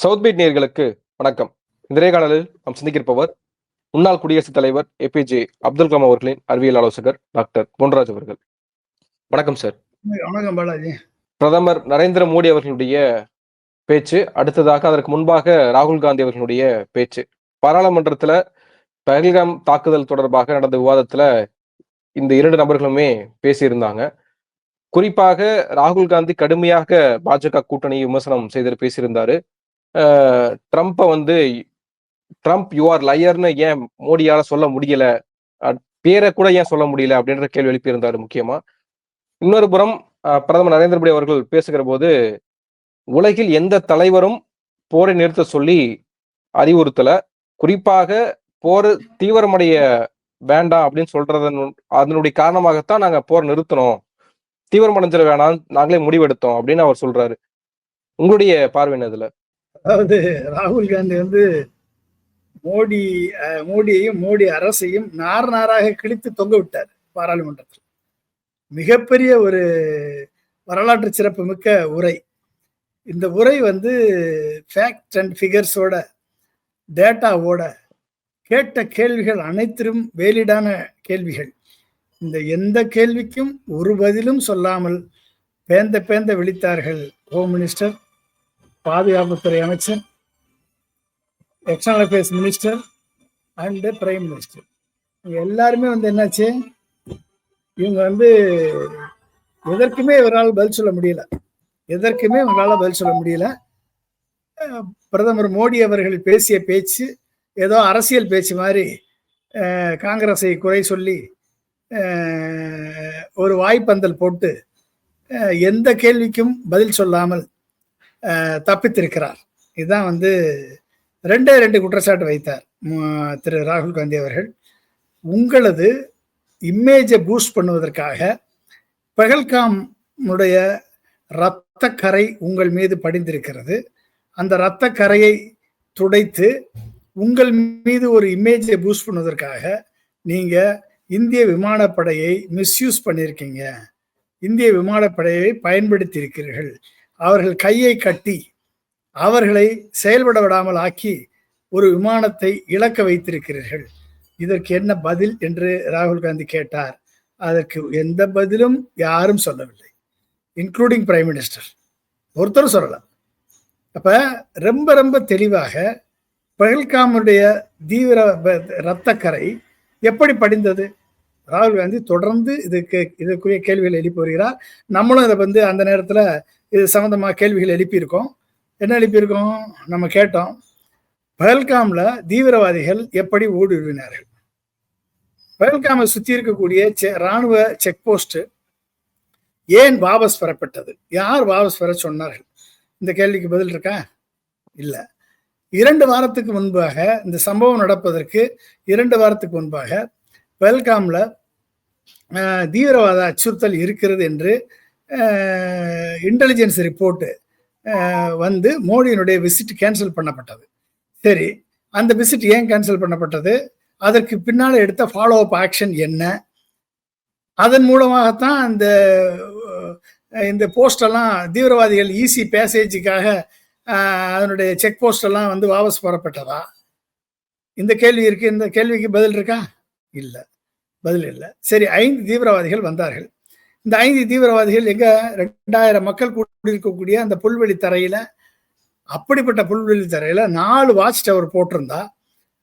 South beat நேயர்களுக்கு வணக்கம். இந்த நேர்காணலில் நாம் சந்திக்கிருப்பவர் முன்னாள் குடியரசுத் தலைவர் ஏபிஜே அப்துல் கலாம் அவர்களின் அறிவியல் ஆலோசகர் டாக்டர் பொன்ராஜ் அவர்கள். வணக்கம் சார். வணக்கம் பாலாஜி. பிரதமர் நரேந்திர மோடி அவர்களுடைய பேச்சு அடுத்ததாக அதற்கு முன்பாக ராகுல் காந்தி அவர்களுடைய பேச்சு. பாராளுமன்றத்துல பஹல்காம் தாக்குதல் தொடர்பாக நடந்த விவாதத்துல இந்த இரண்டு நபர்களுமே பேசியிருந்தாங்க. குறிப்பாக ராகுல் காந்தி கடுமையாக பாஜக கூட்டணியை விமர்சனம் செய்து பேசியிருந்தாரு. ட்ரம்ப்பை வந்து ட்ரம்ப் யூஆர் லயர்னு ஏன் மோடியால சொல்ல முடியல? பேரை கூட ஏன் சொல்ல முடியல? அப்படின்ற கேள்வி எழுப்பியிருந்தாரு முக்கியமா. இன்னொரு புறம் பிரதமர் நரேந்திர மோடி அவர்கள் பேசுகிற போது உலகில் எந்த தலைவரும் போரை நிறுத்த சொல்லி அறிவுறுத்தல. குறிப்பாக போர் தீவிரமடைய வேண்டாம் அப்படின்னு சொல்றதன் அதனுடைய காரணமாகத்தான் நாங்க போர் நிறுத்தணும் தீவிரமடைஞ்சிட வேணாம் நாங்களே முடிவெடுத்தோம் அப்படின்னு அவர் சொல்றாரு. உங்களுடைய பார்வை என்ன இதுல? அதாவது ராகுல் காந்தி வந்து மோடி மோடியையும் மோடி அரசையும் நார் நாராக கிழித்து தொங்க விட்டார் பாராளுமன்றத்தில். மிகப்பெரிய ஒரு வரலாற்று சிறப்பு மிக்க உரை. இந்த உரை வந்து ஃபேக்ட் அண்ட் ஃபிகர்ஸோட டேட்டாவோட கேட்ட கேள்விகள் அனைத்திலும் வேலிடான கேள்விகள். இந்த எந்த கேள்விக்கும் ஒரு பதிலும் சொல்லாமல் பேந்த பேந்த விழித்தார்கள் ஹோம் மினிஸ்டர் பாதுகாப்புத்துறை அமைச்சர் external affairs minister and prime minister இவங்க எல்லாருமே வந்து என்னாச்சு? இவங்க வந்து எதற்குமே இவரால் பதில் சொல்ல முடியல. எதற்குமே இவங்களால் பதில் சொல்ல முடியல. பிரதமர் மோடி அவர்கள் பேசிய பேச்சு ஏதோ அரசியல் பேச்சு மாதிரி காங்கிரஸை குறை சொல்லி ஒரு வாய்ப்பந்தல் போட்டு எந்த கேள்விக்கும் பதில் சொல்லாமல் தப்பித்திருக்கிறார். இதுதான் வந்து ரெண்டே ரெண்டு குற்றச்சாட்டு வைத்தார் திரு ராகுல் காந்தி அவர்கள். உங்களது இமேஜை பூஸ்ட் பண்ணுவதற்காக பகல்காமுடைய இரத்த கரை உங்கள் மீது படிந்திருக்கிறது. அந்த இரத்த கரையை துடைத்து உங்கள் மீது ஒரு இமேஜை பூஸ்ட் பண்ணுவதற்காக நீங்க இந்திய விமானப்படையை மிஸ்யூஸ் பண்ணியிருக்கீங்க. இந்திய விமானப்படையை பயன்படுத்தி இருக்கிறீர்கள் அவர்கள் கையை கட்டி அவர்களை செயல்பட விடாமல் ஆக்கி ஒரு விமானத்தை இழக்க வைத்திருக்கிறீர்கள். இதற்கு என்ன பதில் என்று ராகுல் காந்தி கேட்டார். அதற்கு எந்த பதிலும் யாரும் சொல்லவில்லை. இன்க்ளூடிங் பிரைம் மினிஸ்டர் ஒருத்தரும் சொல்லலாம் அப்ப ரொம்ப ரொம்ப தெளிவாக பகல்காமுடைய தீவிர இரத்தக்கரை எப்படி படிந்தது? ராகுல் காந்தி தொடர்ந்து இதுக்கு இதற்குரிய கேள்விகள் எழுப்பி வருகிறார். நம்மளும் இதை வந்து அந்த நேரத்தில் இது சம்மந்தமாக கேள்விகள் எழுப்பியிருக்கோம். என்ன எழுப்பியிருக்கோம்? நம்ம கேட்டோம் பஹல்காம்ல தீவிரவாதிகள் எப்படி ஊடுருவினார்கள்? பஹல்காமை சுற்றி இருக்கக்கூடிய செ- ராணுவ செக் போஸ்ட்டு ஏன் வாபஸ் பெறப்பட்டது? யார் வாபஸ் பெற சொன்னார்கள்? இந்த கேள்விக்கு பதில் இருக்கா? இல்லை. இரண்டு வாரத்துக்கு முன்பாக இந்த சம்பவம் நடப்பதற்கு இரண்டு வாரத்துக்கு முன்பாக பஹல்காம்ல தீவிரவாத அச்சுறுத்தல் இருக்கிறது என்று இன்டெலிஜென்ஸ் ரிப்போர்ட்டு வந்து மோடியினுடைய விசிட் கேன்சல் பண்ணப்பட்டது. சரி அந்த விசிட் ஏன் கேன்சல் பண்ணப்பட்டது? அதற்கு பின்னால் எடுத்த ஃபாலோ அப் ஆக்ஷன் என்ன? அதன் மூலமாகத்தான் அந்த இந்த போஸ்டெல்லாம் தீவிரவாதிகள் ஈஸி பேசேஜுக்காக அதனுடைய செக் போஸ்டெல்லாம் வந்து வாபஸ் பெறப்பட்டதா? இந்த கேள்வி இருக்கு இந்த கேள்விக்கு பதில் இருக்கா? இல்லை பதில் இல்லை. சரி ஐந்து தீவிரவாதிகள் வந்தார்கள். இந்த ஐந்து தீவிரவாதிகள் எங்க ரெண்டாயிரம் மக்கள் கூடியிருக்கக்கூடிய அந்த புல்வெளி தரையில அப்படிப்பட்ட புல்வெளி தரையில நாலு வாட்ச் டவர் போட்டிருந்தா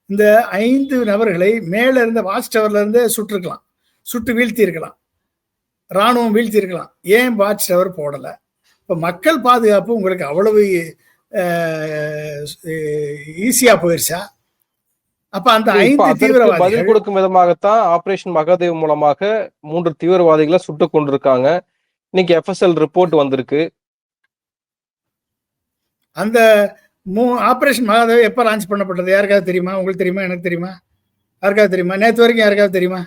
இந்த ஐந்து நபர்களை மேல இருந்த வாட்ச் டவர்ல இருந்து சுட்டிருக்கலாம். சுட்டு வீழ்த்தி இருக்கலாம் ராணுவம் வீழ்த்தி இருக்கலாம் ஏன் வாட்ச் டவர் போடல? இப்ப மக்கள் பாதுகாப்பு உங்களுக்கு அவ்வளவு ஈஸியா போயிருச்சா? அப்ப அந்த பதில் கொடுக்கும் விதமாகத்தான் ஆபரேஷன் மகாதேவ் மூலமாக மூன்று தீவிரவாதிகளை சுட்டுக் கொண்டிருக்காங்க. இன்னைக்கு எஃப்எஸ்எல் ரிப்போர்ட் வந்திருக்கு. அந்த மூ ஆப்ரேஷன் மகாதேவ் எப்போ லான்ச் பண்ணப்பட்டது? யாருக்காவது தெரியுமா? உங்களுக்கு தெரியுமா? எனக்கு தெரியுமா? யாருக்காவது தெரியுமா? நேற்று வரைக்கும் யாருக்காவது தெரியுமா?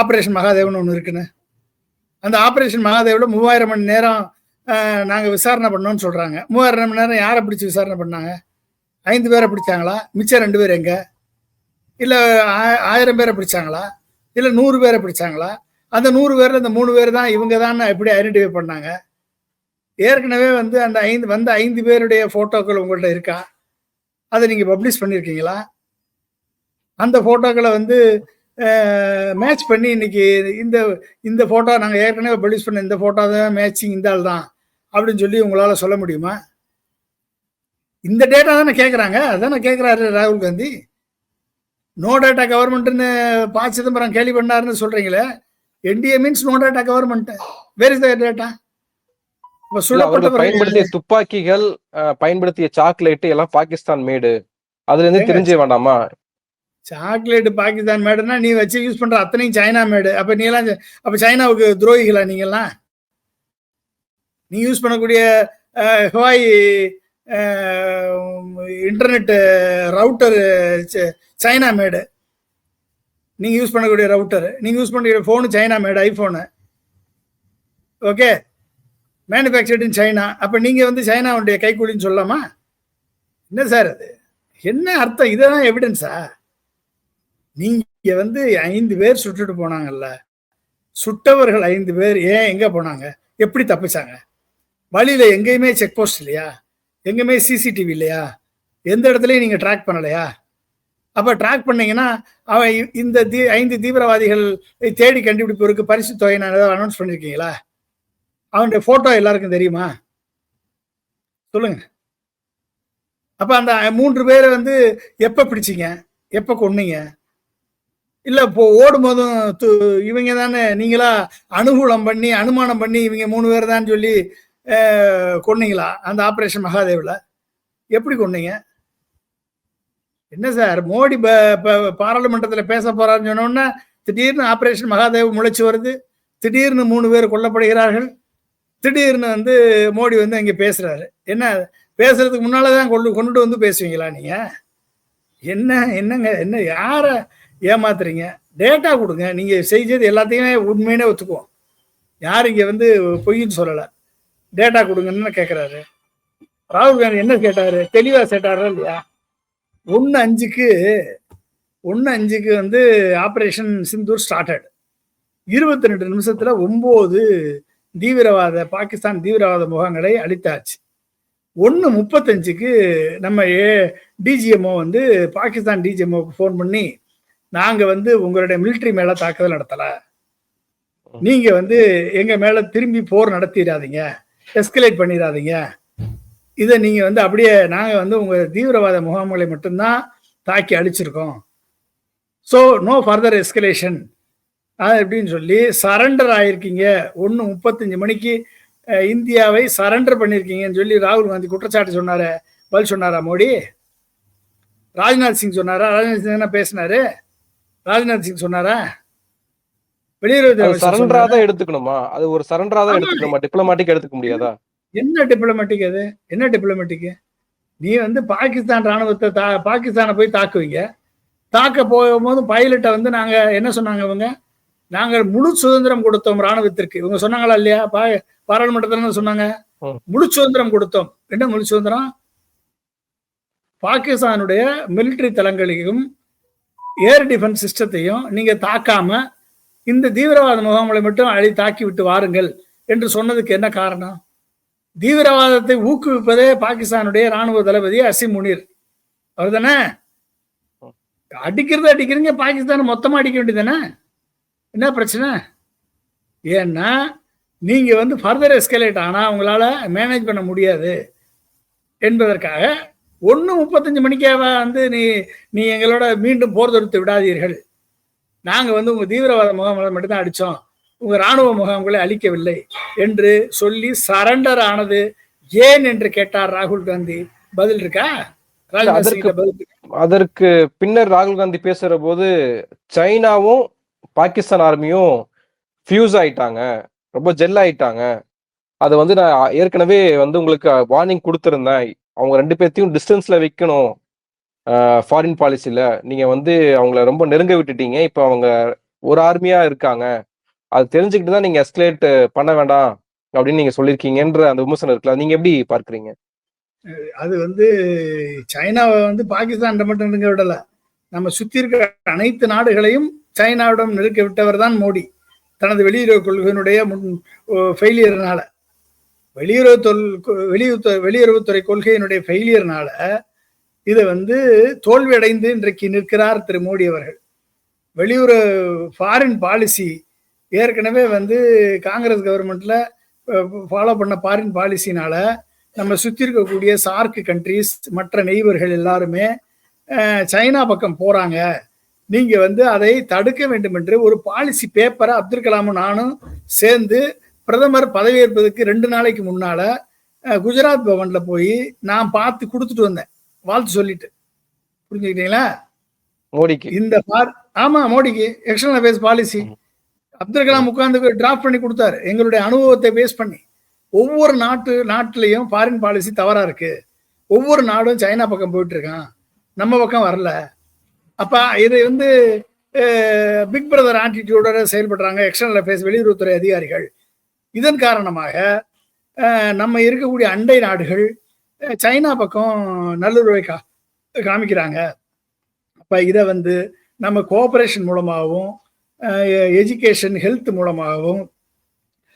ஆப்ரேஷன் மகாதேவ்னு ஒன்று இருக்குன்னு. அந்த ஆப்ரேஷன் மகாதேவில் மூவாயிரம் மணி நேரம் நாங்கள் விசாரணை பண்ணோம்னு சொல்கிறாங்க மூவாயிரம் மணி நேரம் யாரை பிடிச்சி விசாரணை பண்ணாங்க? ஐந்து பேரை பிடிச்சாங்களா? மிச்சம் ரெண்டு பேர் எங்க? இல்லை ஆயிரம் பேரை பிடிச்சாங்களா? இல்லை நூறு பேரை பிடிச்சாங்களா? அந்த நூறு பேரில் இந்த மூணு பேர் தான் இவங்க தான் எப்படி ஐடென்டிஃபை பண்ணாங்க? ஏற்கனவே வந்து அந்த ஐந்து வந்த ஐந்து பேருடைய ஃபோட்டோக்கள் உங்கள்கிட்ட இருக்கா? அதை நீங்கள் பப்ளிஷ் பண்ணியிருக்கீங்களா அந்த ஃபோட்டோக்களை வந்து மேட்ச் பண்ணி இன்னைக்கு இந்த இந்த ஃபோட்டோ நாங்கள் ஏற்கனவே பப்ளிஷ் பண்ண இந்த ஃபோட்டோ தான் மேட்சிங் இந்த ஆள் தான் அப்படின்னு சொல்லி உங்களால் சொல்ல முடியுமா? இந்த டேட்டா தானே கேட்குறாங்க அதானே கேட்குறாரு ராகுல் காந்தி. நோ டேட்டா கவர்மெண்ட்னு ப சிதம்பரம் கேள்வி பண்ணாருன்னு சொல்றீங்களே? NDA means no data government where is the data சுடப்பட்டவர்கள் பயன்படுத்திய துப்பாக்கிகள் பயன்படுத்திய சாக்லேட் எல்லாம் பாகிஸ்தான் மேடு அதுல இருந்து? தெரிஞ்சே வேண்டாமா? சாக்லேட் பாகிஸ்தான் மேடுனா நீ வச்சு யூஸ் பண்ற அத்தனையும் சைனா மேடு அப்ப நீ எல்லாம் அப்ப சைனாவுக்கு துரோகிகளா நீங்க எல்லாம் நீ யூஸ் பண்ணக்கூடிய Huawei internet router China made நீங்கள் யூஸ் பண்ணக்கூடிய ரவுட்டர் நீங்கள் யூஸ் பண்ணக்கூடிய phone China made iPhone okay manufactured in China அப்போ நீங்கள் வந்து சைனாவுடைய கைக்கூலின்னு சொல்லலாமா? என்ன சார் அது? என்ன அர்த்தம்? இதெல்லாம் எவிடன்ஸா நீங்கள் வந்து ஐந்து பேர் சுட்டுட்டு போனாங்கல்ல. சுட்டவர்கள் ஐந்து பேர் ஏன் எங்கே போனாங்க? எப்படி தப்பிச்சாங்க? வழியில் எங்கேயுமே செக் போஸ்ட் இல்லையா? எங்கேயுமே சிசிடிவி இல்லையா? எந்த இடத்துலையும் நீங்கள் ட்ராக் பண்ணலையா? அப்போ ட்ராக் பண்ணீங்கன்னா அவன் இந்த தீ ஐந்து தீவிரவாதிகள் தேடி கண்டுபிடிப்பவருக்கு பரிசு தொகை நான் ஏதாவது அனௌன்ஸ் பண்ணியிருக்கீங்களா அவனுடைய ஃபோட்டோ எல்லாருக்கும் தெரியுமா? சொல்லுங்க. அப்போ அந்த மூன்று பேரை வந்து எப்போ பிடிச்சிங்க? எப்போ கொன்னீங்க? இல்லை இப்போ ஓடும் போதும் து- இவங்க தானே நீங்களா அனுகூலம் பண்ணி அனுமானம் பண்ணி இவங்க மூணு பேர் தான் சொல்லி கொன்னீங்களா? அந்த ஆப்ரேஷன் மகாதேவில். எப்படி கொன்னீங்க? என்ன சார் மோடி பாராளுமன்றத்தில் பேச போறாருன்னு சொன்னோன்னா திடீர்னு ஆப்ரேஷன் மகாதேவ் முளைச்சு வருது. திடீர்னு மூணு பேர் கொல்லப்படுகிறார்கள். திடீர்னு வந்து மோடி வந்து இங்கே பேசுறாரு. என்ன பேசுறதுக்கு முன்னாலதான் கொண்டு கொண்டுட்டு வந்து பேசுவீங்களா நீங்க? என்ன என்னங்க என்ன யாரை ஏமாத்துறீங்க? டேட்டா கொடுங்க. நீங்க செய்தது எல்லாத்தையுமே உண்மையினே ஒத்துக்குவோம். யார் இங்க வந்து பொய்ன்னு சொல்லலை. டேட்டா கொடுங்கன்னு கேக்குறாரு. ராகுல் காந்தி என்ன கேட்டாரு? தெளிவா கேட்டாரா இல்லையா? ஒன்னு அஞ்சுக்கு ஒன்னு அஞ்சுக்கு வந்து ஆபரேஷன் சிந்தூர் ஸ்டார்டட் இருபத்தி ரெண்டு நிமிஷத்துல ஒன்பது தீவிரவாத பாகிஸ்தான் தீவிரவாத முகாம்களை அழித்தாச்சு. ஒன்று முப்பத்தஞ்சுக்கு நம்ம ஏ டிஜிஎம்ஓ வந்து பாகிஸ்தான் டிஜிஎம்ஓக்கு ஃபோன் பண்ணி நாங்க வந்து உங்களுடைய மிலிட்டரி மேல தாக்குதல் நடத்தல. நீங்க வந்து எங்க மேல திரும்பி போர் நடத்திடாதீங்க. எஸ்கலேட் பண்ணிடாதீங்க இதை நீங்கள் வந்து அப்படியே நாங்கள் வந்து உங்கள் தீவிரவாத முகாம்களை மட்டும்தான் தாக்கி அழிச்சிருக்கோம். ஸோ நோ ஃபர்தர் எஸ்கலேஷன் அது எப்படின்னு சொல்லி சரண்டர் ஆகிருக்கீங்க ஒன்று முப்பத்தஞ்சு மணிக்கு இந்தியாவை சரண்டர் பண்ணியிருக்கீங்கன்னு சொல்லி ராகுல் காந்தி குற்றச்சாட்டு சொன்னார். பதில் சொன்னாரா மோடி? ராஜ்நாத் சிங் சொன்னாரா? ராஜ்நாத் சிங் என்ன பேசினாரு. ராஜ்நாத் சிங் சொன்னாரா? அமைச்சர் சரண்டரா? தான் எடுத்துக்கணுமா? அது ஒரு சரண்டரா தான். எடுத்துக்கணுமா? டிப்ளமாட்டிக் எடுத்துக்க முடியாதா? என்ன டிப்ளமேட்டிக் அது? என்ன டிப்ளமேட்டிக் நீ வந்து பாகிஸ்தான் ராணுவத்தை தா பாகிஸ்தானை போய் தாக்குவீங்க. தாக்க போகும்போது பைலட்டை வந்து நாங்க என்ன சொன்னாங்க இவங்க? நாங்கள் முழு சுதந்திரம் கொடுத்தோம் ராணுவத்திற்கு. இவங்க சொன்னாங்களா இல்லையா? பா பாராளுமன்றத்துல சொன்னாங்க. முழு சுதந்திரம் கொடுத்தோம். என்ன முழு சுதந்திரம்? பாகிஸ்தானுடைய மிலிட்டரி தளங்களையும் ஏர் டிஃபென்ஸ் சிஸ்டத்தையும் நீங்க தாக்காம இந்த தீவிரவாத முகாம்களை மட்டும் அழி தாக்கி விட்டு வாருங்கள் என்று சொன்னதுக்கு என்ன காரணம்? தீவிரவாதத்தை ஊக்குவிப்பதே பாகிஸ்தானுடைய ராணுவ தளபதி அசிம் முனீர். அவர் தானே அடிக்கிறது அடிக்கிறீங்க பாகிஸ்தான் மொத்தமா அடிக்க வேண்டியதானே என்ன பிரச்சனை? ஏன்னா நீங்க வந்து ஃபர்தர் எஸ்கலேட் ஆனா உங்களால மேனேஜ் பண்ண முடியாது. என்பதற்காக ஒன்று முப்பத்தஞ்சு மணிக்காக வந்து நீ நீ எங்களோட மீண்டும் போர் தொடுத்து விடாதீர்கள். நாங்க வந்து உங்க தீவிரவாத முகாம்களை மட்டும்தான் அடிச்சோம். உங்க ராணுவ முகாம்களை அழிக்கவில்லை என்று சொல்லி சரண்டர் ஆனது ஏன் என்று கேட்டார் ராகுல் காந்தி. பதில் இருக்கா? அதற்கு-? அதற்கு பின்னர் ராகுல் காந்தி பேசுற போது சைனாவும் பாகிஸ்தான் ஆர்மியும் ஃபியூஸ் ஆயிட்டாங்க. ரொம்ப ஜெல் ஆயிட்டாங்க. அது வந்து நான் ஏற்கனவே வந்து உங்களுக்கு வார்னிங் கொடுத்துருந்தேன். அவங்க ரெண்டு பேர்த்தையும் டிஸ்டன்ஸ்ல வைக்கணும். ஃபாரின் பாலிசியில் நீங்கள் வந்து அவங்கள ரொம்ப நெருங்க விட்டுட்டீங்க. இப்போ அவங்க ஒரு ஆர்மியாக இருக்காங்க. அது தெரிஞ்சுக்கிட்டு தான் நீங்கள் எஸ்கலேட் பண்ண வேண்டாம் அப்படின்னு நீங்கள் சொல்லியிருக்கீங்கன்ற அந்த விமர்சனம் இருக்குல்ல நீங்கள் எப்படி பார்க்குறீங்க? அது வந்து சைனாவை வந்து பாகிஸ்தான் மட்டும் நெருங்க விடலை. நம்ம சுற்றி இருக்கிற அனைத்து நாடுகளையும் சைனாவிடம் நெருக்க விட்டவர் தான் மோடி. தனது வெளியுறவு கொள்கையினுடைய முன் ஃபெயிலியர்னால வெளியுறவு தொல் வெளியுறவு வெளியுறவுத்துறை கொள்கையினுடைய ஃபெயிலியர்னால இதை வந்து தோல்வியடைந்து இன்றைக்கு நிற்கிறார் திரு மோடி அவர்கள். வெளியுறவு ஃபாரின் பாலிசி ஏற்கனவே வந்து காங்கிரஸ் கவர்மெண்ட்ல ஃபாலோ பண்ண ஃபாரின் பாலிசினால நம்ம சுற்றி இருக்கக்கூடிய சார்க் கண்ட்ரிஸ் மற்ற நெய்வர்கள் எல்லாருமே சைனா பக்கம் போறாங்க. நீங்க வந்து அதை தடுக்க வேண்டும் என்று ஒரு பாலிசி பேப்பரை அப்துல் கலாமும் நானும் சேர்ந்து பிரதமர் பதவியேற்பதற்கு ரெண்டு நாளைக்கு முன்னால குஜராத் பவன்ல போய் நான் பார்த்து கொடுத்துட்டு வந்தேன். வாழ்த்து சொல்லிட்டு. புரிஞ்சுக்கிட்டீங்களா? மோடிக்கு. இந்த பார் ஆமா மோடிக்கு external affairs policy Abdul Kalam உட்கார்ந்து டிராஃப்ட் பண்ணி கொடுத்தாரு. எங்களுடைய அனுபவத்தை பேஸ் பண்ணி. ஒவ்வொரு நாட்டு நாட்டிலையும் ஃபாரின் பாலிசி தவறா இருக்கு. ஒவ்வொரு நாடும் சைனா பக்கம் போயிட்டு இருக்கான் நம்ம பக்கம் வரல. அப்ப இது வந்து பிக் பிரதர் ஆட்டிடியூடோட செயல்படுறாங்க எக்ஸ்டர்னல் அஃபேர்ஸ் வெளியுறவுத்துறை அதிகாரிகள். இதன் காரணமாக நம்ம இருக்கக்கூடிய அண்டை நாடுகள் சைனா பக்கம் நல்லுறவை கா காமிக்கிறாங்க. அப்போ இதை வந்து நம்ம கோஆப்ரேஷன் மூலமாகவும் எஜுகேஷன் ஹெல்த் மூலமாகவும்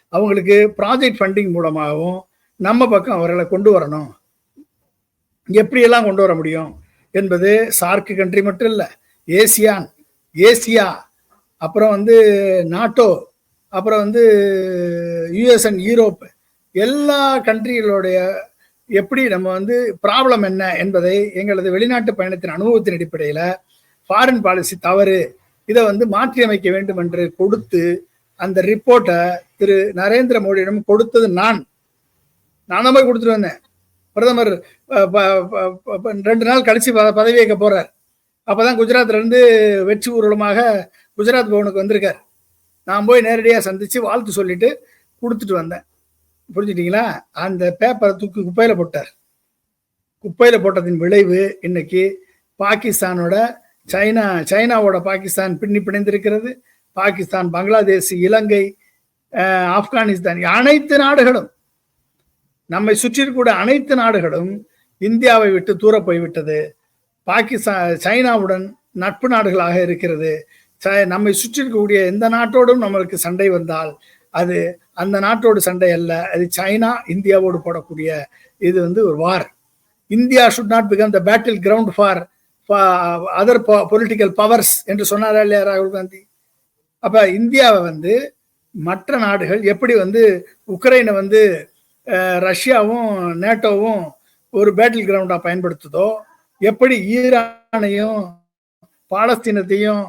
அவங்களுக்கு ப்ராஜெக்ட் ஃபண்டிங் மூலமாகவும் நம்ம பக்கம் அவர்களை கொண்டு வரணும். எப்படியெல்லாம் கொண்டு வர முடியும்? என்பது சார்க் கண்ட்ரி மட்டும் இல்லை ஏசியான் ஏசியா அப்புறம் வந்து நாட்டோ அப்புறம் வந்து யுஎஸ் அண்ட் யூரோப் எல்லா கண்ட்ரிகளுடைய எப்படி நம்ம வந்து ப்ராப்ளம் என்ன என்பதை எங்களது வெளிநாட்டு பயணத்தின் அனுபவத்தின் அடிப்படையில் ஃபாரின் பாலிசி தவறு இதை வந்து மாற்றி அமைக்க வேண்டும் என்று கொடுத்து அந்த ரிப்போர்ட்டை திரு நரேந்திர மோடியிடம் கொடுத்தது நான். நான் தான் போய் கொடுத்துட்டு வந்தேன். பிரதமர் ரெண்டு நாள் கழிச்சு பதவி வைக்க போறார். அப்பதான் குஜராத்ல இருந்து வெற்றி ஊர்வலமாக குஜராத் பவனுக்கு வந்திருக்கார். நான் போய் நேரடியாக சந்திச்சு வாழ்த்து சொல்லிட்டு கொடுத்துட்டு வந்தேன். புரிஞ்சுட்டீங்களா அந்த பேப்பரை தூக்கி குப்பையில் போட்டார். குப்பையில் போட்டதின் விளைவு இன்னைக்கு பாகிஸ்தானோட சைனா சைனாவோட பாகிஸ்தான் பின்னி பிணைந்திருக்கிறது. பாகிஸ்தான் பங்களாதேஷ் இலங்கை ஆப்கானிஸ்தான் அனைத்து நாடுகளும் நம்மை சுற்றி இருக்கக்கூடிய அனைத்து நாடுகளும் இந்தியாவை விட்டு தூர போய்விட்டது. பாகிஸ்தான் சைனாவுடன் நட்பு நாடுகளாக இருக்கிறது. ச- நம்மை சுற்றி இருக்கக்கூடிய எந்த நாட்டோடும் நம்மளுக்கு சண்டை வந்தால் அது அந்த நாட்டோடு சண்டை அல்ல. அது சைனா இந்தியாவோடு போடக்கூடிய இது வந்து ஒரு war India should not become the battle ground for other political powers என்று சொன்னாரா இல்லையா ராகுல் காந்தி? அப்போ இந்தியாவை வந்து மற்ற நாடுகள் எப்படி வந்து உக்ரைனை வந்து ரஷ்யாவும் நேட்டோவும் ஒரு பேட்டில் கிரவுண்டாக பயன்படுத்துதோ எப்படி ஈரானையும் பாலஸ்தீனத்தையும்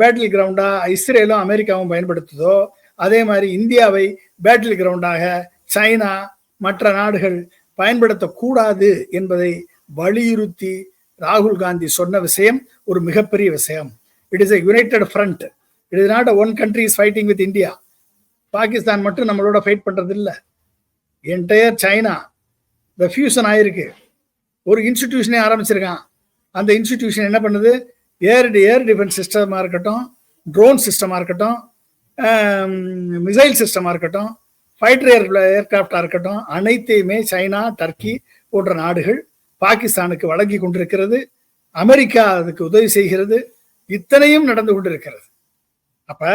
பேட்டில் கிரவுண்டாக இஸ்ரேலும் அமெரிக்காவும் பயன்படுத்துதோ அதே மாதிரி இந்தியாவை பேட்டில் கிரவுண்டாக சைனா மற்ற நாடுகள் பயன்படுத்தக்கூடாது என்பதை வலியுறுத்தி ராகுல் காந்தி சொன்ன விஷயம் ஒரு மிகப்பெரிய விஷயம். It is a united front it is not one country is fighting with India Pakistan மட்டும் நம்மளோட ஃபைட் பண்றது என்டையர் சைனா த ஃபியூசன் ஆயிருக்கு. ஒரு இன்ஸ்டிடியூஷனே ஆரம்பிச்சிருக்கான். அந்த இன்ஸ்டிடியூஷன் என்ன பண்ணுது? ஏர் ஏர் டிஃபென்ஸ் சிஸ்டமாக இருக்கட்டும் ட்ரோன் சிஸ்டமாக இருக்கட்டும் மிசைல் சிஸ்டமாக இருக்கட்டும் ஃபைட்டர் ஏர் ஏர்கிராஃப்டாக இருக்கட்டும் அனைத்தையுமே சைனா டர்க்கி போன்ற நாடுகள் பாகிஸ்தானுக்கு வழங்கி கொண்டிருக்கிறது. அமெரிக்கா அதுக்கு உதவி செய்கிறது. இத்தனையும் நடந்து கொண்டிருக்கிறது. அப்ப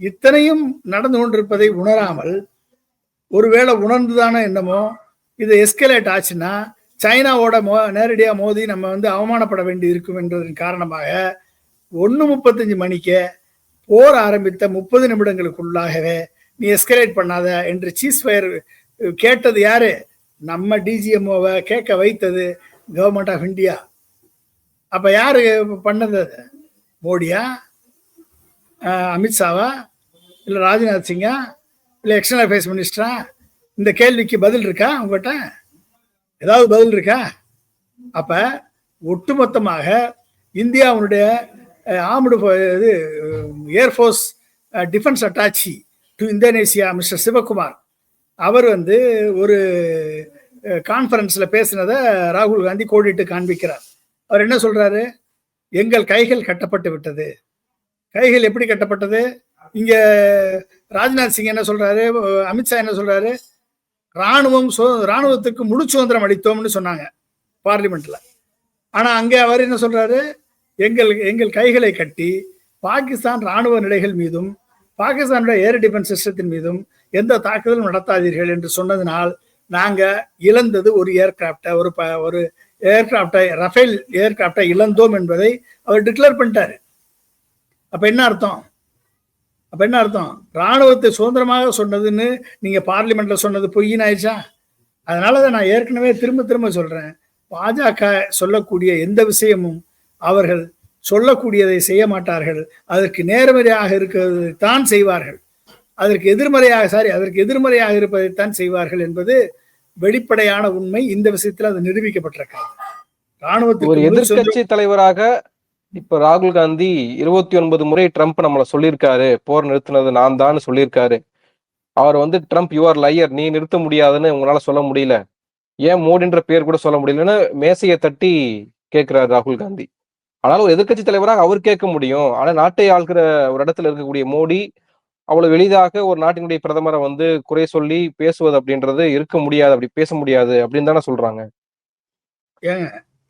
இத்தனையும் நடந்து கொண்டிருப்பதை உணராமல் ஒருவேளை உணர்ந்துதானே என்னமோ இது எஸ்கலேட் ஆச்சுன்னா சைனாவோட மோ நேரடியாக மோதி நம்ம வந்து அவமானப்பட வேண்டி இருக்கும் என்பதன் காரணமாக ஒன்று முப்பத்தஞ்சு மணிக்கு போர் ஆரம்பித்த முப்பது நிமிடங்களுக்குள்ளாகவே நீ எஸ்கலேட் பண்ணாத என்று சீஸ் ஃபயர் கேட்டது யாரு? நம்ம டிஜிஎம்ஓவை கேட்க வைத்தது கவர்மெண்ட் ஆஃப் இந்தியா அப்ப யாரு பண்ணது மோடியா? அமித்ஷாவா இல்லை ராஜ்நாத் சிங்கா? இல்லை எக்ஸ்டர்னல் அஃபேர்ஸ் மினிஸ்டரா இந்த கேள்விக்கு பதில் இருக்கா உங்கள்கிட்ட ஏதாவது பதில் இருக்கா? அப்போ ஒட்டுமொத்தமாக இந்தியாவுடைய ஆர்ம்டு இது air force defence attache to Indonesia mister Sivakumar அவர் வந்து ஒரு கான்ஃபரன்ஸில் பேசினதை ராகுல் காந்தி கோடிட்டு காண்பிக்கிறார். அவர் என்ன சொல்றாரு? எங்கள் கைகள் கட்டப்பட்டு விட்டது. கைகள் எப்படி கட்டப்பட்டது? இங்க ராஜ்நாத் சிங் என்ன சொல்றாரு? அமித்ஷா என்ன சொல்றாரு? ராணுவம் சு- ராணுவத்துக்கு முழு சுதந்திரம் அளித்தோம்னு சொன்னாங்க பார்லிமெண்ட்ல. ஆனா அங்கே அவர் என்ன சொல்றாரு? எங்கள் எங்கள் கைகளை கட்டி பாகிஸ்தான் ராணுவ நிலைகள் மீதும் பாகிஸ்தானுடைய ஏர் டிஃபென்ஸ் சிஸ்டத்தின் மீதும் எந்த தாக்குதலும் நடத்தாதீர்கள் என்று சொன்னதினால் நாங்கள் இழந்தது ஒரு ஏர்கிராப்டை ஒரு ப- ஒரு ஏர்கிராப்டை ரஃபேல் ஏர்கிராப்டை இழந்தோம் என்பதை அவர் டிக்ளேர் பண்ணிட்டார். அப்போ என்ன அர்த்தம்? அப்போ என்ன அர்த்தம்? ராணுவத்தை சுதந்திரமாக சொன்னதுன்னு நீங்கள் பார்லிமெண்ட்டில் சொன்னது பொய்ன்னு ஆயிடுச்சா அதனால தான் நான் ஏற்கனவே திரும்ப திரும்ப சொல்கிறேன் பாஜக சொல்லக்கூடிய எந்த விஷயமும் அவர்கள் சொல்லக்கூடியதை செய்ய மாட்டார்கள். அதற்கு நேர்மறையாக இருக்கிறதை தான் செய்வார்கள். அதற்கு எதிர்மறையாக சாரி அதற்கு எதிர்மறையாக இருப்பதைத்தான் செய்வார்கள் என்பது வெளிப்படையான உண்மை. இந்த விஷயத்தில் அது நிரூபிக்கப்பட்டிருக்காது ஒரு ராணுவத்துக்கு முழு எதிர்க்கட்சி தலைவராக இப்ப ராகுல் காந்தி இருபத்தி ஒன்பது முறை ட்ரம்ப் நம்மள சொல்லியிருக்காரு. போர் நிறுத்தினது நான் தான் சொல்லியிருக்காரு. அவர் வந்து ட்ரம்ப் யுவர் லையர் நீ நிறுத்த முடியாதுன்னு உங்களால சொல்ல முடியல. ஏன் மோடின்ற பேர் கூட சொல்ல முடியலன்னு மேசையை தட்டி கேட்கிறார் ராகுல் காந்தி. ஆனாலும் எதிர்கட்சி எதிர்க்கட்சி தலைவராக அவர் கேட்க முடியும். ஆனா நாட்டை ஆள்கிற ஒரு இடத்துல இருக்கக்கூடிய மோடி அவ்வளவு எளிதாக ஒரு நாட்டினுடைய பிரதமரை வந்து குறை சொல்லி பேசுவது அப்படின்றது இருக்க முடியாது அப்படி பேச முடியாது அப்படின்னு தானே சொல்றாங்க.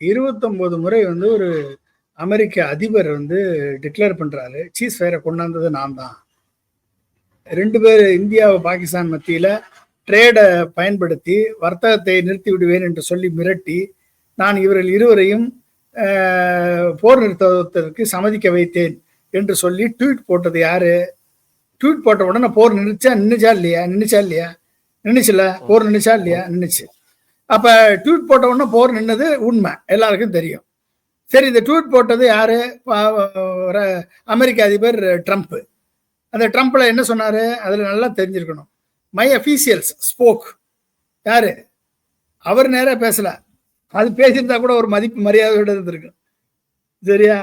இருபத்தொன்பது முறை வந்து ஒரு அமெரிக்க அதிபர் வந்து டிக்ளேர் பண்றாரு. சீஸ் ஃபயரை கொண்டாந்தது நான் தான். ரெண்டு பேர் இந்தியாவை பாகிஸ்தான் மத்தியில ட்ரேடை பயன்படுத்தி வர்த்தகத்தை நிறுத்தி விடுவேன் என்று சொல்லி மிரட்டி நான் இவர்கள் இருவரையும் போர் நிறுத்தத்திற்கு சம்மதிக்க வைத்தேன் என்று சொல்லி ட்வீட் போட்டது யாரு? ட்வீட் போட்ட உடனே போர் நின்றுச்சா இல்லையா? நினைச்சா இல்லையா? நின்னுச்சுல? போர் நின்னுச்சா இல்லையா? நின்றுச்சு அப்ப ட்வீட் போட்ட உடனே போர் நின்னது உண்மை. எல்லாருக்கும் தெரியும். சரி இந்த ட்வீட் போட்டது யாரு? அமெரிக்க அதிபர் ட்ரம்ப். அந்த ட்ரம்ப்ல என்ன சொன்னாரு? அதுல நல்லா தெரிஞ்சிருக்கணும். மை அஃபீஷியல்ஸ் ஸ்போக் யாரு? அவர் நேராக பேசல. அது பேசியிருந்தா கூட ஒரு மதிப்பு மரியாதையோட இருந்திருக்கு சரியா?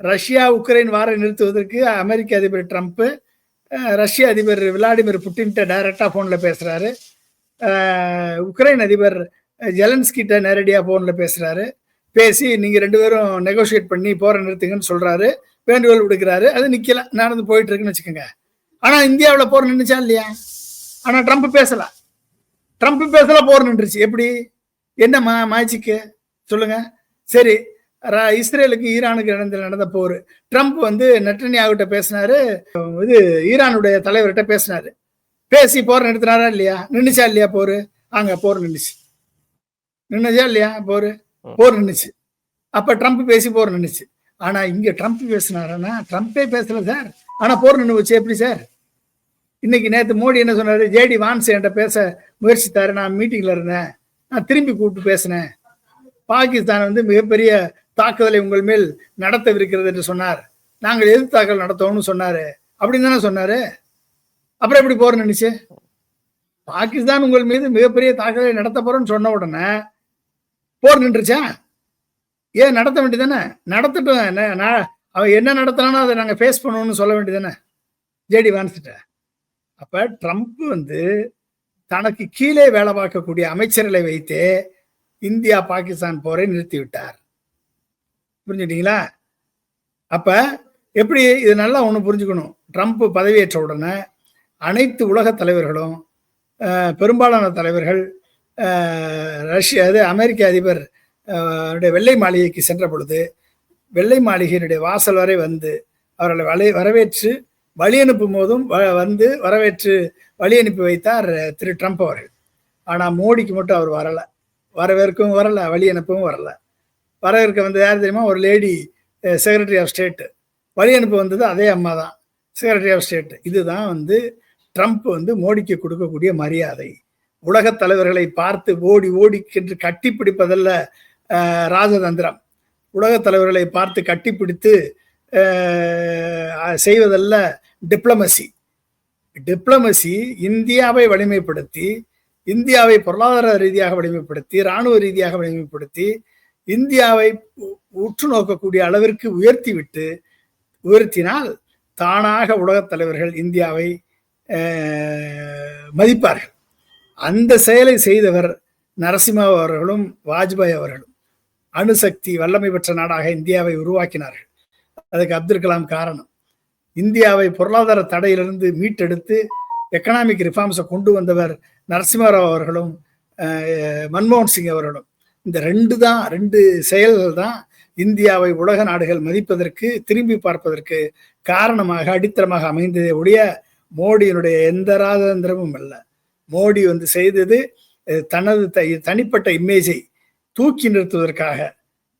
ரஷ்யா உக்ரைன் வாரை நிறுத்துவதற்கு அமெரிக்க அதிபர் ட்ரம்ப் ரஷ்ய அதிபர் விளாடிமிர் புட்டின்கிட்ட டைரக்டா ஃபோனில் பேசுகிறாரு உக்ரைன் அதிபர் ஜெலன்ஸ்கிட்ட நேரடியாக ஃபோனில் பேசுகிறாரு பேசி நீங்கள் ரெண்டு பேரும் நெகோஷியேட் பண்ணி போற நிறுத்துங்கன்னு சொல்கிறாரு வேண்டுகோள் விடுக்கிறாரு. அது நிக்கல. நடந்து போயிட்டு இருக்குன்னு வச்சுக்கோங்க. ஆனால் இந்தியாவில் போர் நின்றுச்சா இல்லையா? ஆனால் ட்ரம்ப் பேசலை. ட்ரம்ப் பேசலாம் போர் நின்றுச்சு. எப்படி? என்ன மா மேஜிக்கு? சொல்லுங்க. சரி இஸ்ரேலுக்கு ஈரானுக்கு நடந்த நடந்த போர். ட்ரம்ப் வந்து நெட்டன்யாகிட்ட பேசினாரு. இது ஈரானுடைய தலைவர்கிட்ட பேசினாரு. பேசி போர் நிறுத்தினாரா இல்லையா? நின்னுச்சா இல்லையா போர்? அங்க போர் நின்னுச்சு. நின்னுச்சா இல்லையா போர்? போர் நின்னுச்சு. அப்ப ட்ரம்ப் பேசி போர் நின்னுச்சு. ஆனா இங்க ட்ரம்ப் பேசினாருன்னா ட்ரம்ப்பே பேசல சார். ஆனா போர் நின்று வச்சு எப்படி சார்? இன்னைக்கு நேத்து மோடி என்ன சொன்னாரு? ஜேடி வான்ஸ் என்கிட்ட பேச முயற்சித்தாரு. நான் மீட்டிங்ல இருந்தேன். நான் திரும்பி கூப்பிட்டு பேசினேன். பாகிஸ்தான் வந்து மிகப்பெரிய தாக்குதலை உங்கள் மேல் நடத்தவிருக்கிறது என்று சொன்னார். நாங்கள் எதிர் தாக்கல் நடத்தோம்னு சொன்னாரு. அப்படின்னு தானே சொன்னாரு. அப்புறம் எப்படி போறேன்னு நினைச்சு பாகிஸ்தான் உங்கள் மீது மிகப்பெரிய தாக்குதலை நடத்த போறோம்னு சொன்ன உடனே போர் நின்றுச்சா? ஏன் நடத்த வேண்டியதானே நடத்தட்டும். என்ன- நான் அவன் என்ன நடத்தினானோ அதை நாங்கள் ஃபேஸ் பண்ணுவோம்னு சொல்ல வேண்டியதானே ஜேடி வான்ஸ்கிட்ட அப்போ ட்ரம்ப் வந்து தனக்கு கீழே வேலை பார்க்கக்கூடிய அமைச்சர்களை வைத்தே இந்தியா பாகிஸ்தான் போரை நிறுத்திவிட்டார். புரிஞ்சுட்டீங்களா? அப்ப எப்படி இது நல்லா ஒன்று புரிஞ்சுக்கணும்? ட்ரம்ப் பதவியேற்ற உடனே அனைத்து உலக தலைவர்களும் பெரும்பாலான தலைவர்கள் ரஷ்யா ரஷ்ய அது அமெரிக்க அதிபர் வெள்ளை மாளிகைக்கு சென்ற பொழுது வெள்ளை மாளிகையினுடைய வாசல் வரை வந்து அவர்களை வலை வரவேற்று வழி அனுப்பும் போதும் வ- வந்து வரவேற்று வழி அனுப்பி வைத்தார் திரு ட்ரம்ப் அவர்கள். ஆனால் மோடிக்கு மட்டும் அவர் வரலை. வரவேற்கவும் வரலை வழி அனுப்பவும் வரலை. வரவேற்க வந்து யார் தெரியுமா? ஒரு லேடி செக்ரட்டரி ஆஃப் ஸ்டேட்டு வழி அனுப்ப வந்தது அதே அம்மா தான். செக்ரட்டரி ஆஃப் ஸ்டேட் இதுதான் வந்து ட்ரம்ப் வந்து மோடிக்கு கொடுக்கக்கூடிய மரியாதை. உலகத் தலைவர்களை பார்த்து ஓடி ஓடி கென்று கட்டிப்பிடிப்பதல்ல ராஜதந்திரம். உலகத் தலைவர்களை பார்த்து கட்டிப்பிடித்து செய்வதல்ல டிப்ளமசி டிப்ளமசி இந்தியாவை வலிமைப்படுத்தி இந்தியாவை பொருளாதார ரீதியாக வலிமைப்படுத்தி இராணுவ ரீதியாக வலிமைப்படுத்தி இந்தியாவை உற்று நோக்கக்கூடிய அளவிற்கு உயர்த்தி விட்டு உயர்த்தினால் தானாக உலகத் தலைவர்கள் இந்தியாவை மதிப்பார்கள். அந்த செயலை செய்தவர் நரசிம்மா அவர்களும் வாஜ்பாய் அவர்களும். அணுசக்தி வல்லமை பெற்ற நாடாக இந்தியாவை உருவாக்கினார்கள். அதுக்கு அப்துல் கலாம் காரணம். இந்தியாவை பொருளாதார தடையிலிருந்து மீட்டெடுத்து எக்கனாமிக் ரிஃபார்ம்ஸை கொண்டு வந்தவர் நரசிம்மராவ் அவர்களும் மன்மோகன் சிங் அவர்களும். இந்த ரெண்டு தான் ரெண்டு செயல்கள் தான் இந்தியாவை உலக நாடுகள் மதிப்பதற்கு திரும்பி பார்ப்பதற்கு காரணமாக அடித்தளமாக அமைந்ததே ஒழிய மோடியினுடைய எந்த ராஜதந்திரமும் அல்ல. மோடி வந்து செய்தது தனது தனிப்பட்ட இமேஜை தூக்கி நிறுத்துவதற்காக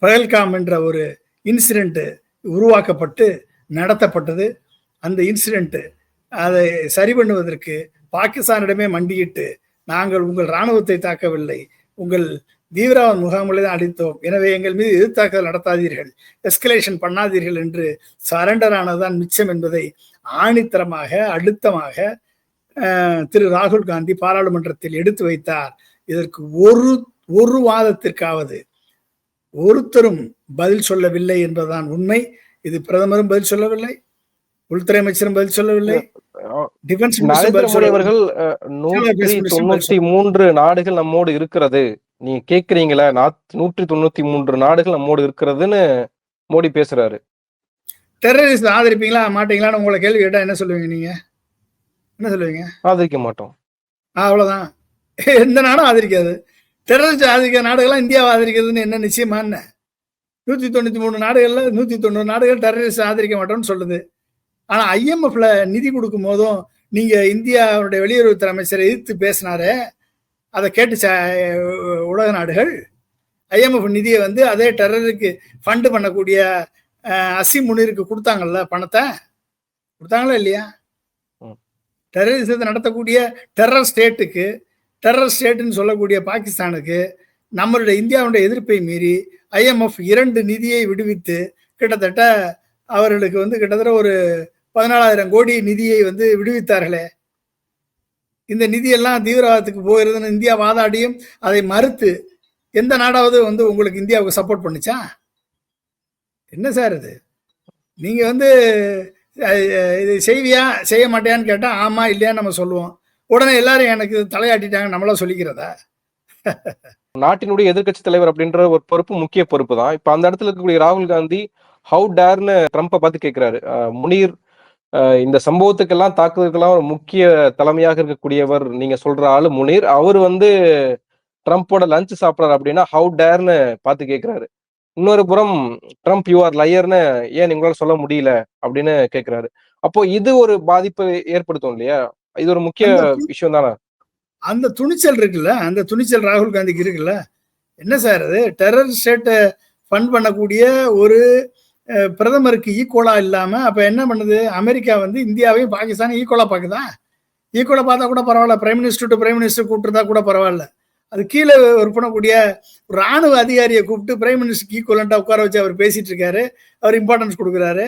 பகல்காம் என்ற ஒரு இன்சிடென்ட் உருவாக்கப்பட்டு நடத்தப்பட்டது. அந்த இன்சிடென்ட்டு அதை சரி பண்ணுவதற்கு பாகிஸ்தானிடமே மண்டியிட்டு நாங்கள் உங்கள் இராணுவத்தை தாக்கவில்லை. உங்கள் தீவிரவாத முகாம்களை தான் அடித்தோம். எனவே எங்கள் மீது எதிர்த்தாக்குதல் நடத்தாதீர்கள். எஸ்கலேஷன் பண்ணாதீர்கள் என்று சரண்டர் ஆனதுதான் மிச்சம் என்பதை ஆணித்தரமாக அழுத்தமாக திரு ராகுல் காந்தி பாராளுமன்றத்தில் எடுத்து வைத்தார். இதற்கு ஒரு ஒரு வாதத்திற்காவது ஒருத்தரும் பதில் சொல்லவில்லை என்பதுதான் உண்மை. இது பிரதமரும் பதில் சொல்லவில்லை. உள்துறை அமைச்சரும் பதில் சொல்லவில்லை. நரேந்திர மோடி அவர்கள் நூற்றி தொண்ணூத்தி மூன்று நாடுகள் நம்மோடு இருக்கிறது. நீ கேக்குறீங்களா? நூற்றி தொண்ணூத்தி மூன்று நாடுகள் நம்மோடு இருக்கிறதுன்னு மோடி பேசுறாரு. டெரரிஸ்ட் ஆதரிப்பீங்களா? மாட்டீங்களான்னு உங்களை கேள்வி கேட்டா என்ன சொல்லுவீங்க நீங்க? என்ன சொல்லுவீங்க? ஆதரிக்க மாட்டோம். அவ்வளவுதான். எந்த நாடும் ஆதரிக்காது. டெரரிஸ்ட் ஆதரிக்கிற நாடுகள்லாம் இந்தியாவை ஆதரிக்கிறதுன்னு என்ன நிச்சயமா என்ன? நூத்தி தொண்ணூத்தி மூணு நாடுகள்ல நூத்தி தொண்ணூறு நாடுகள் டெரரிஸ்ட் ஆதரிக்க மாட்டோம்னு சொல்லுது. ஆனா ஐஎம்எஃப்ல நிதி கொடுக்கும் போதும் நீங்க இந்தியாவுடைய வெளியுறவுத்துறை அமைச்சரை எதிர்த்து பேசினாரே அதை கேட்டு ச- உலக நாடுகள் ஐஎம்எஃப் நிதியை வந்து அதே டெரருக்கு ஃபண்டு பண்ணக்கூடிய அசீம் முனீருக்கு கொடுத்தாங்கல்ல பணத்தை கொடுத்தாங்களா இல்லையா. டெரரிசத்தை நடத்தக்கூடிய டெரர் ஸ்டேட்டுக்கு டெரர் ஸ்டேட்டுன்னு சொல்லக்கூடிய பாகிஸ்தானுக்கு நம்மளுடைய இந்தியாவுடைய எதிர்ப்பை மீறி ஐஎம்எஃப் இரண்டு நிதியை விடுவித்து கிட்டத்தட்ட அவர்களுக்கு வந்து கிட்டத்தட்ட ஒரு பதினாலாயிரம் கோடி நிதியை வந்து விடுவித்தார்களே. இந்த நிதியெல்லாம் தீவிரவாதத்துக்கு போகிறதுன்னு இந்தியா வாதாடியும் அதை மறுத்து எந்த நாடாவது வந்து உங்களுக்கு இந்தியாவுக்கு சப்போர்ட் பண்ணுச்சா? என்ன சார் இது? நீங்க வந்து இது செய்வியா? செய்ய மாட்டியான்னு கேட்டா ஆமா இல்லையான்னு நம்ம சொல்லுவோம். உடனே எல்லாரும் எனக்கு தலையாட்டிட்டாங்க நம்மளா சொல்லிக்கிறதா? நாட்டினுடைய எதிர்க்கட்சி தலைவர் அப்படின்ற ஒரு பொறுப்பு முக்கிய பொறுப்பு தான். இப்ப அந்த இடத்துல இருக்கக்கூடிய ராகுல் காந்தி ஹவு டேர்னு ட்ரம்ப்பை பார்த்து கேட்கிறாரு முனீர் இந்த சம்பவத்துக்கெல்லாம் தாக்குதலுக்கெல்லாம் ஒரு முக்கிய தலைமையாக இருக்கக்கூடியவர் நீங்க சொல்ற ஆளு முனீர். அவர் வந்து ட்ரம்ப்போட லஞ்ச் சாப்பிட்றாரு அப்படின்னா ஹவு டேர்னு பார்த்து கேட்கிறாரு இன்னொரு புறம் ட்ரம்ப் யூ ஆர் லயர்னு ஏன் உங்களால சொல்ல முடியல? அப்படின்னு கேட்கிறாரு அப்போ இது ஒரு பாதிப்பை ஏற்படுத்தும் இல்லையா? இது ஒரு முக்கிய விஷயம் தானே? அந்த துணிச்சல் இருக்குல்ல? அந்த துணிச்சல் ராகுல் காந்திக்கு இருக்குல்ல? என்ன சார் அது? டெரர் ஸ்டேட்டை ஃபண்ட் பண்ணக்கூடிய ஒரு பிரதமருக்கு ஈக்குவலா இல்லாம அப்ப என்ன பண்ணுது? அமெரிக்கா வந்து இந்தியாவையும் பாகிஸ்தான் ஈக்குவலா பாக்குதா? ஈக்குவலா பார்த்தா கூட பரவாயில்ல. Prime minister to prime minister கூப்பிட்டுருந்தா கூட பரவாயில்ல. அது கீழே விற்பனக்கூடிய ராணுவ அதிகாரியை கூப்பிட்டு பிரைம் மினிஸ்டருக்கு ஈக்குவலண்டா உட்கார வச்சு அவர் பேசிட்டு இருக்காரு. அவர் இம்பார்ட்டன்ஸ் கொடுக்குறாரு.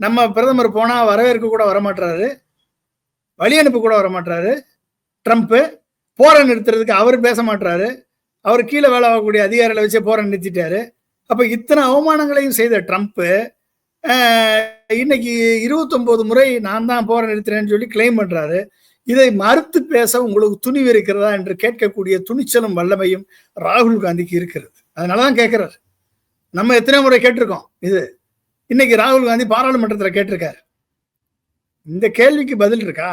நம்ம பிரதமர் போனா வரவேற்க கூட வரமாட்டாரு வழி அனுப்ப கூட வரமாட்டாரு ட்ரம்ப் போரை நிறுத்துறதுக்கு அவர் பேச மாட்டாரு அவர் கீழே வேலை ஆகக்கூடிய அதிகாரிகளை வச்சு போரை நிறுத்திட்டாரு. அப்ப இத்தனை அவமானங்களையும் செய்த ட்ரம்ப் இன்னைக்கு இருபத்தொன்பது முறை நான் தான் போற நிறுத்தினேன்னு சொல்லி கிளைம் பண்றாரு. இதை மறுத்து பேச உங்களுக்கு துணிவு இருக்கிறதா என்று கேட்கக்கூடிய துணிச்சலும் வல்லமையும் ராகுல் காந்திக்கு இருக்கிறது. அதனாலதான் கேட்கிறார். நம்ம எத்தனை முறை கேட்டிருக்கோம் இது. இன்னைக்கு ராகுல் காந்தி பாராளுமன்றத்தில் கேட்டிருக்காரு. இந்த கேள்விக்கு பதில் இருக்கா?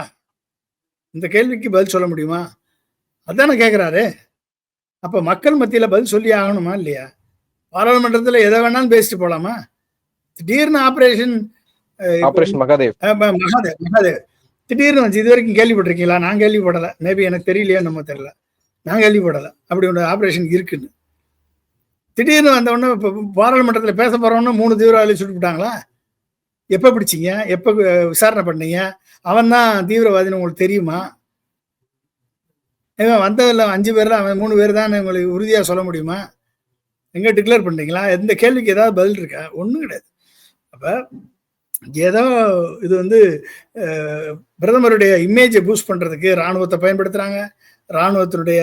இந்த கேள்விக்கு பதில் சொல்ல முடியுமா? அதானே கேட்குறாரு. அப்ப மக்கள் மத்தியில பதில் சொல்லி ஆகணுமா இல்லையா? பாராளுமன்றத்துல எதை வேணாலும் பேசிட்டு போலாமா? திடீர்னு ஆபரேஷன் ஆபரேஷன் மகாதேவ். மகாதேவ் மகாதேவ். திடீர்னு வந்து இது வரைக்கும் கேள்விப்பட்டிருக்கீங்களா? நான் கேள்விப்படலை. மேபி எனக்கு தெரியலையோ நம்ம தெரியல. நான் கேள்விப்படலை. அப்படி ஒன்று ஆபரேஷன் இருக்குன்னு. திடீர்னு வந்த உடனே இப்போ பாராளுமன்றத்தில் பேச போறவொன்னே மூணு தீவிரவாதி சுட்டு விட்டாங்களா எப்போ பிடிச்சிங்க? எப்போ விசாரணை பண்ணீங்க? அவன் தான் தீவிரவாதின்னு உங்களுக்கு தெரியுமா? ஏங்க வந்ததில்ல அஞ்சு பேர்ல அவன் மூணு பேர் தான் உங்களுக்கு உறுதியாக சொல்ல முடியுமா? எங்க டிக்ளேர் பண்றீங்களா எந்த கேள்விக்கு ஏதாவது பதில் இருக்கா? ஒன்றும் கிடையாது. அப்ப ஏதோ இது வந்து பிரதமருடைய இமேஜை பூஸ்ட் பண்றதுக்கு ராணுவத்தை பயன்படுத்துறாங்க. ராணுவத்தினுடைய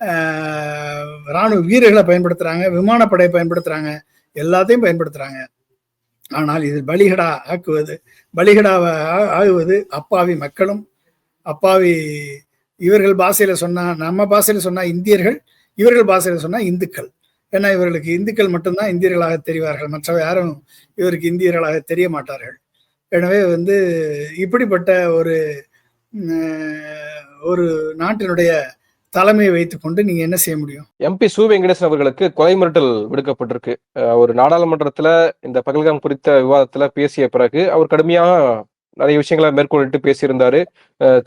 இராணுவ ராணுவ வீரர்களை பயன்படுத்துறாங்க. விமானப்படையை பயன்படுத்துறாங்க. எல்லாத்தையும் பயன்படுத்துறாங்க. ஆனால் இதில் பலிகடா ஆக்குவது பலிகடாவை ஆகுவது அப்பாவி மக்களும் அப்பாவி இவர்கள் பாஷையில் சொன்னால் நம்ம பாஷையில் சொன்னால் இந்தியர்கள் இவர்கள் பாஷையில் சொன்னால் இந்துக்கள். ஏன்னா இவர்களுக்கு இந்துக்கள் மட்டும்தான் இந்தியர்களாக தெரிவார்கள். மற்றவர் யாரும் இவருக்கு இந்தியர்களாக தெரிய மாட்டார்கள் எனவே வந்து இப்படிப்பட்ட ஒரு ஒரு நாட்டினுடைய தலைமையை வைத்துக்கொண்டு நீங்க என்ன செய்ய முடியும்? எம்பி சு வெங்கடேசன் அவர்களுக்கு கொலை மிரட்டல் விடுக்கப்பட்டிருக்கு. ஒரு நாடாளுமன்றத்துல இந்த பகல்காம் குறித்த விவாதத்துல பேசிய பிறகு அவர் கடுமையாக நிறைய விஷயங்களை மேற்கொள்ளிட்டு பேசியிருந்தாரு.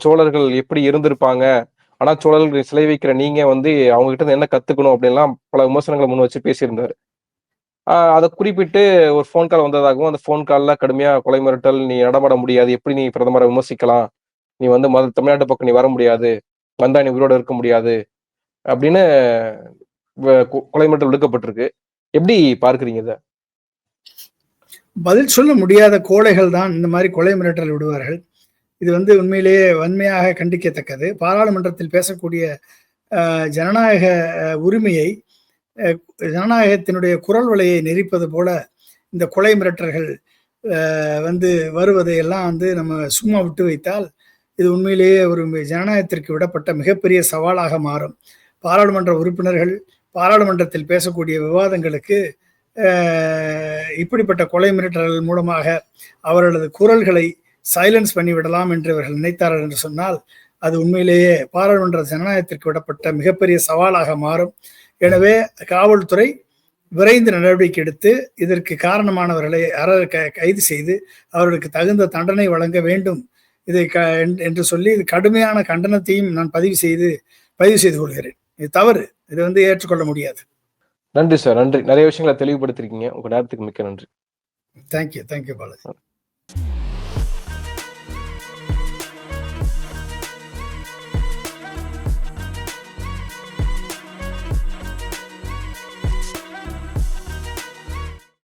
சோழர்கள் எப்படி இருந்திருப்பாங்க? அனாச்சூழல் சிலை வைக்கிற நீங்க வந்து அவங்க கிட்ட என்ன கத்துக்கணும் அப்படின்லாம் பல விமர்சனங்களை முன் வச்சு பேசியிருந்தாரு. அதை குறிப்பிட்டு ஒரு ஃபோன் கால் வந்ததாகவும் அந்த ஃபோன் காலில் கடுமையாக கொலை மிரட்டல் நீ நடமாட முடியாது எப்படி நீ பிரதமரை விமர்சிக்கலாம் நீ வந்து மத தமிழ்நாட்டு பக்கம் நீ வர முடியாது வந்தா நீ உயிரோட இருக்க முடியாது அப்படின்னு கொ- கொலை மிரட்டல் விடுக்கப்பட்டிருக்கு. எப்படி பார்க்குறீங்க இதை? பதில் சொல்ல முடியாத கோழைகள் தான் இந்த மாதிரி கொலை மிரட்டல் விடுவார்கள். இது வந்து உண்மையிலேயே வன்மையாக கண்டிக்கத்தக்கது. பாராளுமன்றத்தில் பேசக்கூடிய ஜனநாயக உரிமையை ஜனநாயகத்தினுடைய குரல் வலையை நெரிப்பது போல இந்த கொலை மிரட்டர்கள் வந்து வருவதை எல்லாம் வந்து நம்ம சும்மா விட்டு வைத்தால் இது உண்மையிலேயே ஒரு ஜனநாயகத்திற்கு விடப்பட்ட மிகப்பெரிய சவாலாக மாறும். பாராளுமன்ற உறுப்பினர்கள் பாராளுமன்றத்தில் பேசக்கூடிய விவாதங்களுக்கு இப்படிப்பட்ட கொலை மிரட்டல்கள் மூலமாக அவர்களது குரல்களை சைலன்ஸ் பண்ணிவிடலாம் என்று இவர்கள் நினைத்தார்கள் என்று சொன்னால் அது உண்மையிலேயே பாராளுமன்ற ஜனநாயகத்திற்கு விடப்பட்ட மிகப்பெரிய சவாலாக மாறும். எனவே காவல்துறை விரைந்து நடவடிக்கை எடுத்து இதற்கு காரணமானவர்களை அற கைது செய்து அவர்களுக்கு தகுந்த தண்டனை வழங்க வேண்டும். இதை க என்று சொல்லி இது கடுமையான கண்டனத்தையும் நான் பதிவு செய்து பதிவு செய்து கொள்கிறேன். இது தவறு. இது வந்து ஏற்றுக்கொள்ள முடியாது. நன்றி சார். நன்றி. நிறைய விஷயங்களை தெளிவுபடுத்திருக்கீங்க. உங்க நேரத்துக்கு மிக்க நன்றி. Thank you thank you Balaji.